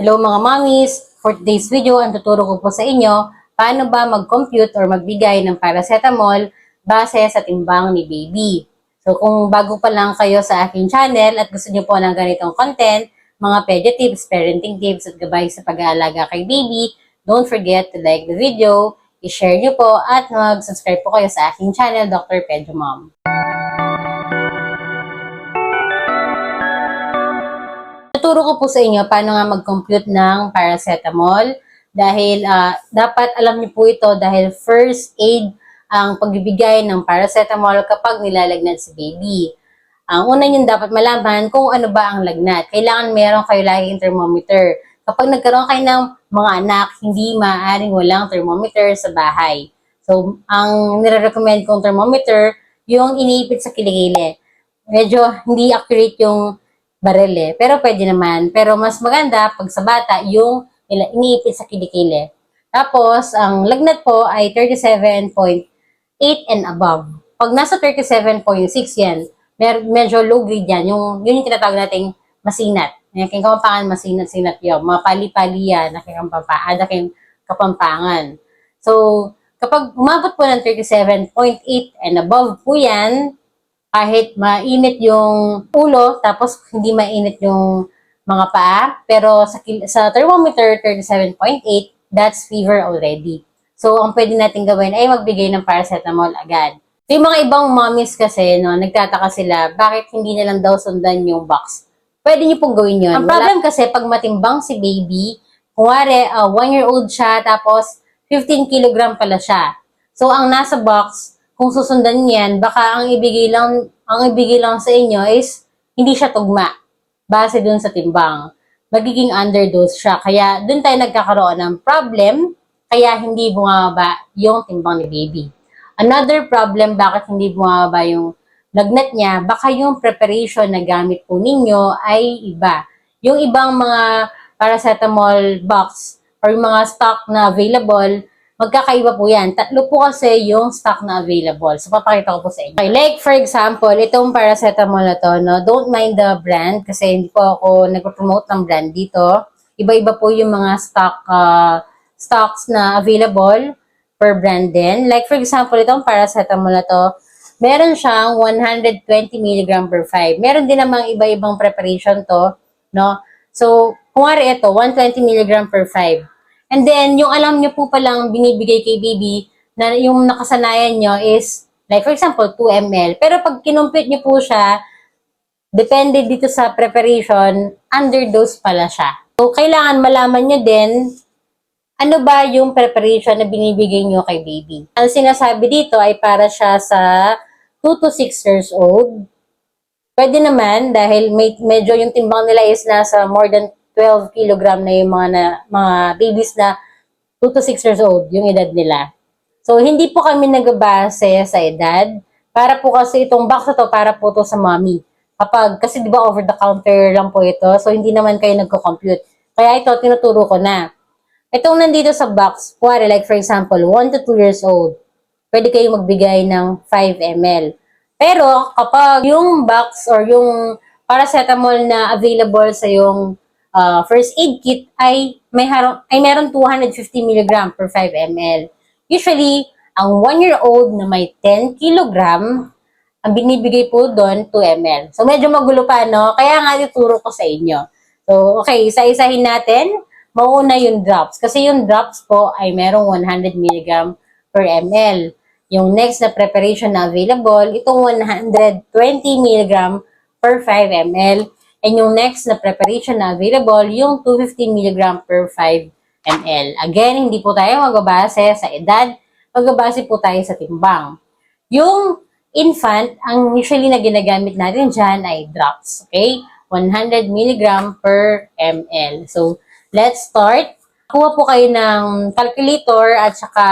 Hello mga mommies! For today's video, ang tuturo ko po sa inyo paano ba mag-compute or magbigay ng paracetamol base sa timbang ni baby. So kung bago pa lang kayo sa aking channel at gusto niyo po ng ganitong content, mga pedia tips, parenting tips at gabay sa pag-aalaga kay baby, don't forget to like the video, i-share niyo po at mag-subscribe po kayo sa aking channel, Dr. Pedro Mom. Tuturo ko po sa inyo paano nga mag-compute ng paracetamol dahil ah, dapat alam niyo po ito dahil first aid ang pagbibigay ng paracetamol kapag nilalagnat si baby. Ang una niyo dapat malaman kung ano ba ang lagnat. Kailangan meron kayo laging thermometer. Kapag nagkaroon kayo ng mga anak, hindi maaaring walang thermometer sa bahay. So, ang nire-recommend kong thermometer, yung iniipit sa kilikili. Medyo hindi accurate yung baril eh. Pero pwede naman. Pero mas maganda pag sa bata, yung iniipit sa kilikili. Tapos, ang lagnat po ay 37.8 and above. Pag nasa 37.6 yan, mer- medyo low grade yan. Yung, yun yung tinatawag nating masinat. Yung king kapampangan, masinat-sinat yun. Mga pali-pali yan, nakikampampangan, naking kapampangan. So, kapag umabot po ng 37.8 and above po yan, kahit mainit yung ulo, tapos hindi mainit yung mga paa, pero sa, sa thermometer, 37.8, that's fever already. So, ang pwede natin gawin ay magbigay ng paracetamol agad. So, yung mga ibang mommies kasi, no, nagtataka sila, bakit hindi na lang daw sundan yung box? Pwede niyo pong gawin yun. Ang problem kasi, pag matimbang si baby, kunwari, uh, one-year-old siya, tapos 15 kilogram pala siya. So, ang nasa box, kung susundan niyan, baka ang ibigay lang, ang ibigay lang sa inyo is hindi siya tugma base dun sa timbang. Magiging underdose siya. Kaya dun tayo nagkakaroon ng problem, kaya hindi bumababa yung timbang ni baby. Another problem bakit hindi bumababa yung lagnat niya, baka yung preparation na gamit po ninyo ay iba. Yung ibang mga paracetamol box or yung mga stock na available, magkakaiba po yan. Tatlo po kasi yung stock na available. So, papakita ko po sa inyo. Okay, like for example, itong paracetamol na to, no, don't mind the brand kasi hindi po ako nagpo-promote ng brand dito. Iba-iba po yung mga stock uh, stocks na available per brand din. Like for example, itong paracetamol na to, meron siyang 120 mg per 5. Meron din namang iba-ibang preparation to, no? So, kung ito, 120 mg per 5. And then, yung alam nyo po palang binibigay kay baby na yung nakasanayan nyo is, like for example, 2 ml. Pero pag kinumpute nyo po siya, depende dito sa preparation, underdose pala siya. So, kailangan malaman nyo din ano ba yung preparation na binibigay nyo kay baby. Ang sinasabi dito ay para siya sa 2 to 6 years old. Pwede naman dahil may, medyo yung timbang nila is nasa more than 12 kilogram na yung mga, na, mga babies na 2 to 6 years old, yung edad nila. So, hindi po kami nagbabase sa edad. Para po kasi itong box na to, para po to sa mommy. Kapag, kasi di ba over the counter lang po ito, so hindi naman kayo nagko-compute. Kaya ito, tinuturo ko na. Itong nandito sa box, kuwari like for example, 1 to 2 years old, pwede kayo magbigay ng 5 ml. Pero kapag yung box or yung paracetamol na available sa yung uh, first aid kit ay may haro, ay meron 250 mg per 5 ml. Usually, ang 1-year-old na may 10 kg, ang binibigay po doon 2 ml. So medyo magulo pa, no? Kaya nga ituturo ko sa inyo. So, okay, isa-isahin natin. Mauna yung drops. Kasi yung drops po ay merong 100 mg per ml. Yung next na preparation na available, itong 120 mg per 5 ml. And yung next na preparation na available, yung 250 mg per 5 ml. Again, hindi po tayo magbabase sa edad, magbabase po tayo sa timbang. Yung infant, ang usually na ginagamit natin dyan ay drops. Okay? 100 mg per ml. So, let's start. Kuha po kayo ng calculator at saka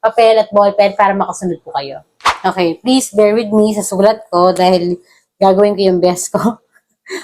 papel at ballpen para makasunod po kayo. Okay, please bear with me sa sulat ko dahil gagawin ko yung best ko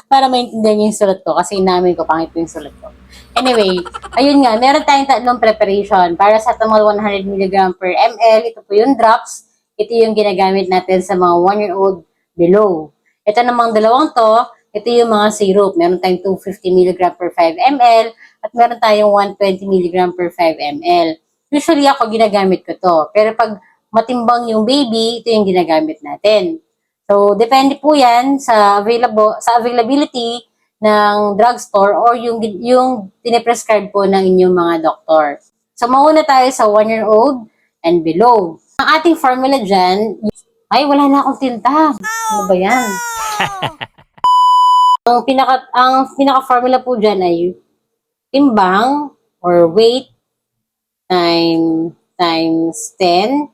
para maintindihan niyo yung sulat ko kasi inamin ko pangit yung sulat ko. Anyway, ayun nga, meron tayong tatlong preparation. Para sa tamal 100 mg per ml, ito po yung drops. Ito yung ginagamit natin sa mga 1-year-old below. Ito namang dalawang to, ito yung mga syrup. Meron tayong 250 mg per 5 ml at meron tayong 120 mg per 5 ml. Usually ako ginagamit ko to. Pero pag matimbang yung baby, ito yung ginagamit natin. So, depende po yan sa available sa availability ng drugstore or yung yung piniprescribe po ng inyong mga doktor. So, mauna tayo sa 1-year-old and below. Ang ating formula dyan, ay, wala na akong tinta. Ano ba yan? ang pinaka ang pinaka formula po diyan ay timbang or weight time times 10.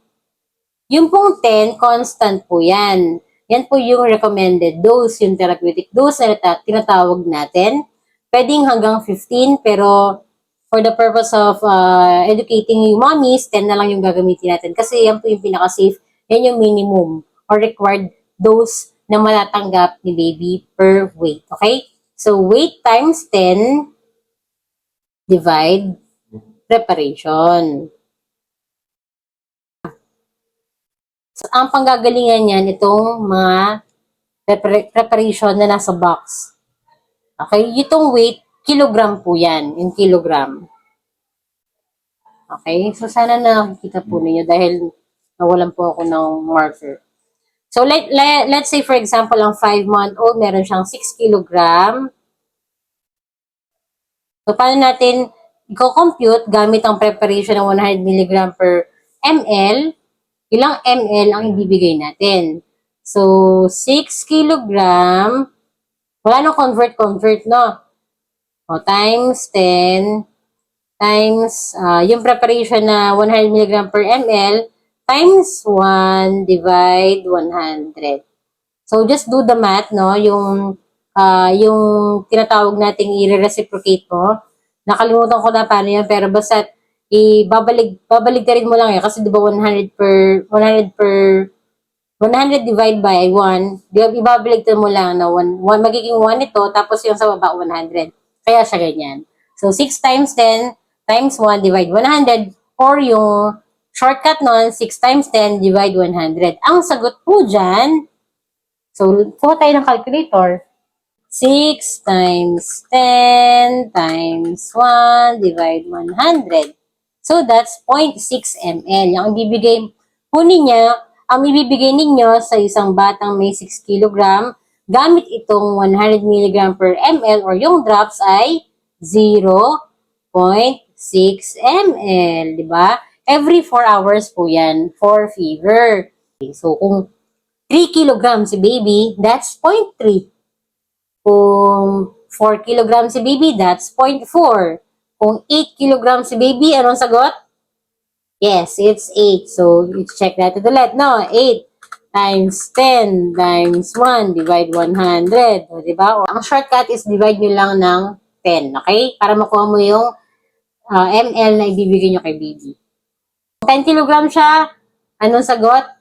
Yung pong 10 constant po 'yan. Yan po yung recommended dose, yung therapeutic dose na nata- tinatawag natin. Pwedeng hanggang 15 pero for the purpose of uh, educating yung mommies, 10 na lang yung gagamitin natin kasi yan po yung pinaka-safe, yan yung minimum or required dose na matatanggap ni baby per weight. Okay? So, weight times 10 divide preparation. Ang panggagalingan niyan, itong mga prepar- preparation na nasa box. Okay? Itong weight, kilogram po yan, in kilogram. Okay? So, sana nakikita po ninyo dahil nawalan po ako ng marker. So, let, let, let's say, for example, ang 5-month-old, meron siyang 6 kilogram. So, paano natin i-compute gamit ang preparation ng 100 mg per ml? Ilang ml ang ibibigay natin? So, 6 kilogram, wala nang convert-convert, no? O, times 10, times, ah, yung preparation na 100 mg per ml, times 1 divide 100. So, just do the math, no? Yung, ah, yung tinatawag nating i-reciprocate mo. Nakalimutan ko na paano yan, pero basta ibabalik, babalik mo lang eh. Kasi di ba 100 per, 100 per, 100 divide by 1, di ba, ibabalik mo lang na 1, 1 magiging 1 ito, tapos yung sa baba 100. Kaya siya ganyan. So, 6 times 10 times 1 divide 100 or yung shortcut nun, 6 times 10 divide 100. Ang sagot po dyan, so, kuha tayo ng calculator. 6 times 10 times 1 divide 100. So, that's 0.6 ml. Yung ibibigay po ninyo, ang ibibigay ninyo sa isang batang may 6 kg, gamit itong 100 mg per ml or yung drops ay 0.6 ml, di ba? Every 4 hours po yan for fever. So, kung 3 kg si baby, that's 0.3. Kung 4 kg si baby, that's 0.4. Kung 8 kg si baby, anong sagot? Yes, it's 8. So, let's check natin ulit. No, 8 times 10 times 1 divide 100. O, diba? O, ang shortcut is divide nyo lang ng 10. Okay? Para makuha mo yung ah, ml na ibibigay nyo kay baby. 10 kg siya. Anong sagot?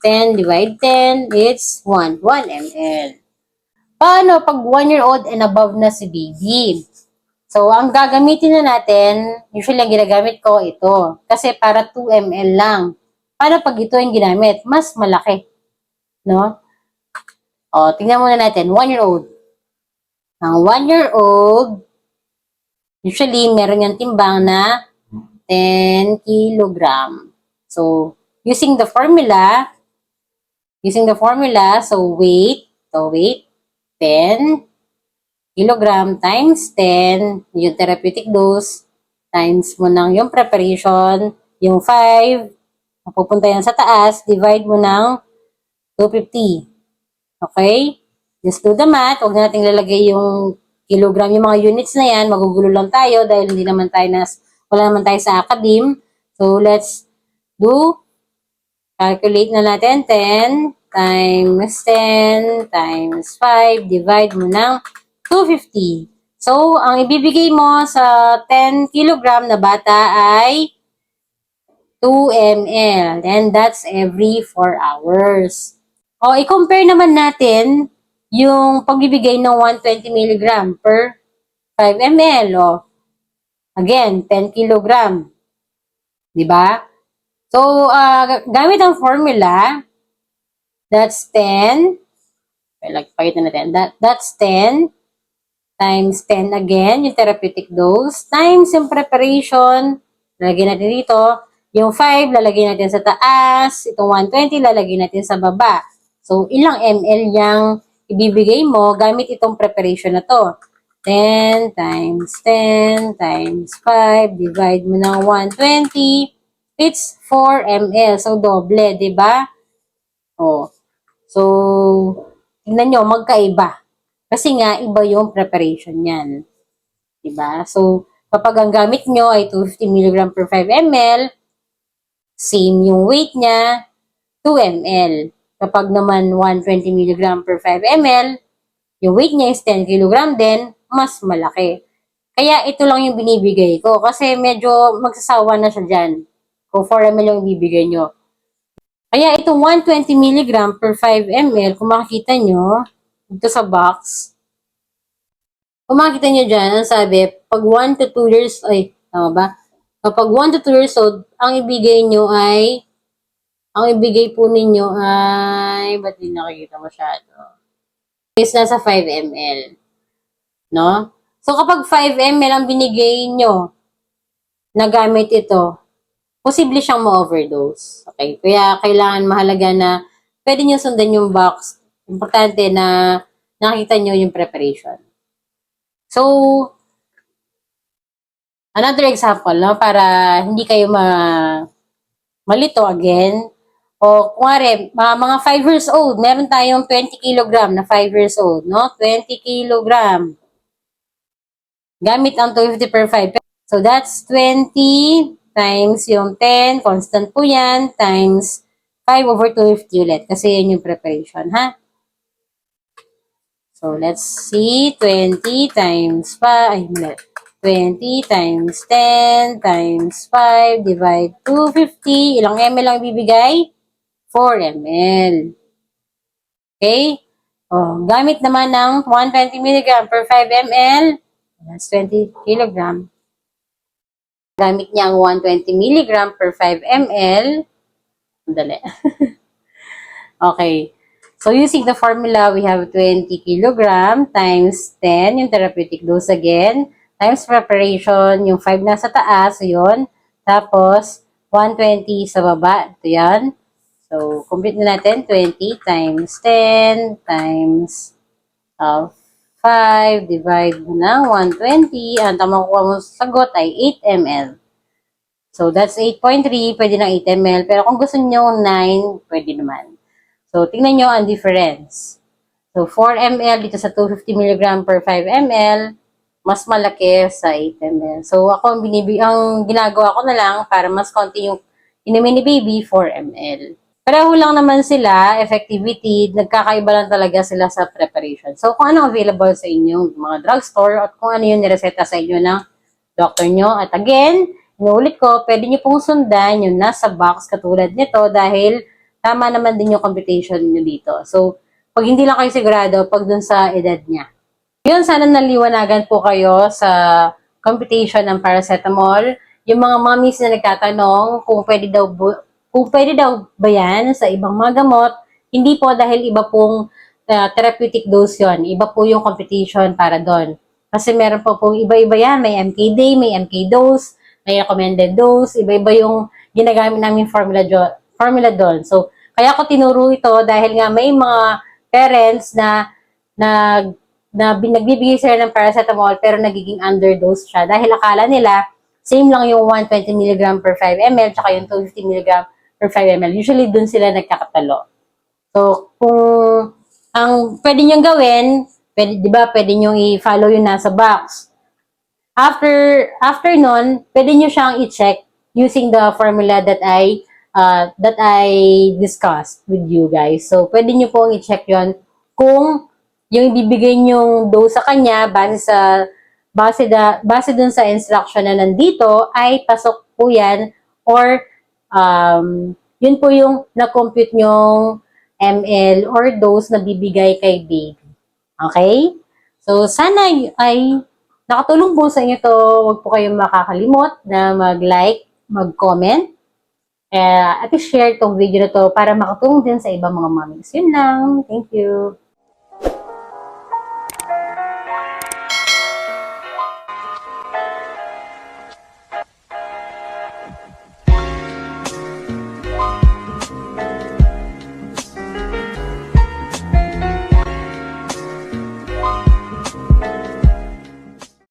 10 divide 10, it's 1. 1 ml. Paano pag 1 year old and above na si baby? So, ang gagamitin na natin, usually ang ginagamit ko ito. Kasi para 2 ml lang. Paano pag ito yung ginamit? Mas malaki. No? O, tingnan muna natin. 1 year old. Ang 1 year old, usually meron yung timbang na 10 kilogram. So, using the formula, using the formula, so weight, so weight, 10 kilogram times 10, yung therapeutic dose, times mo ng yung preparation, yung 5, mapupunta yan sa taas, divide mo ng 250. Okay? Just do the math. Huwag nating lalagay yung kilogram, yung mga units na yan, magugulo lang tayo dahil hindi naman tayo nas, wala naman tayo sa academe. So, let's do, calculate na natin, 10 times 10 times 5, divide mo ng 250. So, ang ibibigay mo sa 10 kilogram na bata ay 2 ml. And that's every 4 hours. O, i-compare naman natin yung pagbibigay ng 120 mg per 5 ml. O, again, 10 kilogram. Di ba? So, ah, gamit ang formula, that's 10 Okay, like, pakita natin. That, that's 10 times 10 again, yung therapeutic dose, times yung preparation, lalagyan natin dito, yung 5, lalagyan natin sa taas, itong 120, lalagyan natin sa baba. So, ilang ml yung ibibigay mo gamit itong preparation na to. 10 times 10 times 5, divide mo ng 120, it's 4 ml. So, doble, ba? Oh. So, tingnan nyo, magkaiba. Kasi nga, iba yung preparation niyan. Diba? So, kapag ang gamit nyo ay 250 mg per 5 ml, same yung weight niya, 2 ml. Kapag naman 120 mg per 5 ml, yung weight niya is 10 kg din, mas malaki. Kaya ito lang yung binibigay ko kasi medyo magsasawa na siya dyan. Kung 4 ml yung ibibigay nyo. Kaya itong 120 mg per 5 ml, kung makikita nyo, dito sa box, kung makikita nyo dyan, ang sabi, pag 1 to 2 years, ay, tama ba? Kapag 1 to 2 years old, ang ibigay nyo ay, ang ibigay po ninyo ay, ba't di nakikita masyado? Is nasa 5 ml. No? So, kapag 5 ml ang binigay nyo, na gamit ito, posible siyang ma-overdose. Okay? Kaya kailangan mahalaga na pwede nyo sundan yung box. Importante na nakita nyo yung preparation. So, another example, no, para hindi kayo ma malito again. O, kunwari, mga, mga 5 years old, meron tayong 20 kilogram na 5 years old, no? 20 kilogram. Gamit ang 250 per 5. So, that's 20 times yung 10, constant po yan, times 5 over 250 ulit. Kasi yun yung preparation, ha? So, let's see. 20 times 5. Ay, mali. 20 times 10 times 5 divide 250. Ilang ml lang ibibigay? 4 ml. Okay? Oh, gamit naman ng 120 mg per 5 ml. That's 20 kg. Gamit niya ang 120 mg per 5 ml. Dali. okay. So, using the formula, we have 20 kilogram times 10, yung therapeutic dose again, times preparation, yung 5 nasa taas, so yun. Tapos, 120 sa baba, ito yan. So, complete na natin, 20 times 10 times uh, 5, divide ng 120, ang tamang kuha mo sa sagot ay 8 ml. So, that's 8.3, pwede ng 8 ml, pero kung gusto niyo 9, pwede naman. So, tingnan nyo ang difference. So, 4 ml dito sa 250 mg per 5 ml, mas malaki sa 8 ml. So, ako ang, binibig, ang ginagawa ko na lang para mas konti yung inumin ni baby, 4 ml. Pareho lang naman sila, effectivity, nagkakaiba lang talaga sila sa preparation. So, kung ano available sa inyong mga drugstore at kung ano yung nireseta sa inyo ng doctor nyo. At again, inuulit ko, pwede nyo pong sundan yung nasa box katulad nito dahil tama naman din yung computation nyo dito. So, pag hindi lang kayo sigurado, pag dun sa edad niya. Yun, sana naliwanagan po kayo sa computation ng paracetamol. Yung mga mommies na nagtatanong kung pwede daw, kung pwede daw ba yan sa ibang mga gamot, hindi po dahil iba pong uh, therapeutic dose yon Iba po yung computation para doon. Kasi meron po pong iba-iba yan. May MK day, may MK dose, may recommended dose. Iba-iba yung ginagamit namin formula, formula doon. So, kaya ako tinuro ito dahil nga may mga parents na nag na nagbibigay sila ng paracetamol pero nagiging underdose siya dahil akala nila same lang yung 120 mg per 5 ml tsaka yung 250 mg per 5 ml. Usually dun sila nagkakatalo. So, kung ang pwede niyong gawin, pwede, di ba, pwede niyong i-follow yung nasa box. After, after nun, pwede niyo siyang i-check using the formula that I uh, that I discussed with you guys. So, pwede nyo pong i-check yon kung yung ibibigay nyong dose sa kanya base sa base da base dun sa instruction na nandito ay pasok po yan or um, yun po yung na-compute nyong ml or dose na bibigay kay baby. Okay? So, sana ay nakatulong po sa inyo to. Huwag po kayong makakalimot na mag-like, mag-comment, uh, at i-share tong video na to para makatulong din sa ibang mga mommies. Yun lang. Thank you.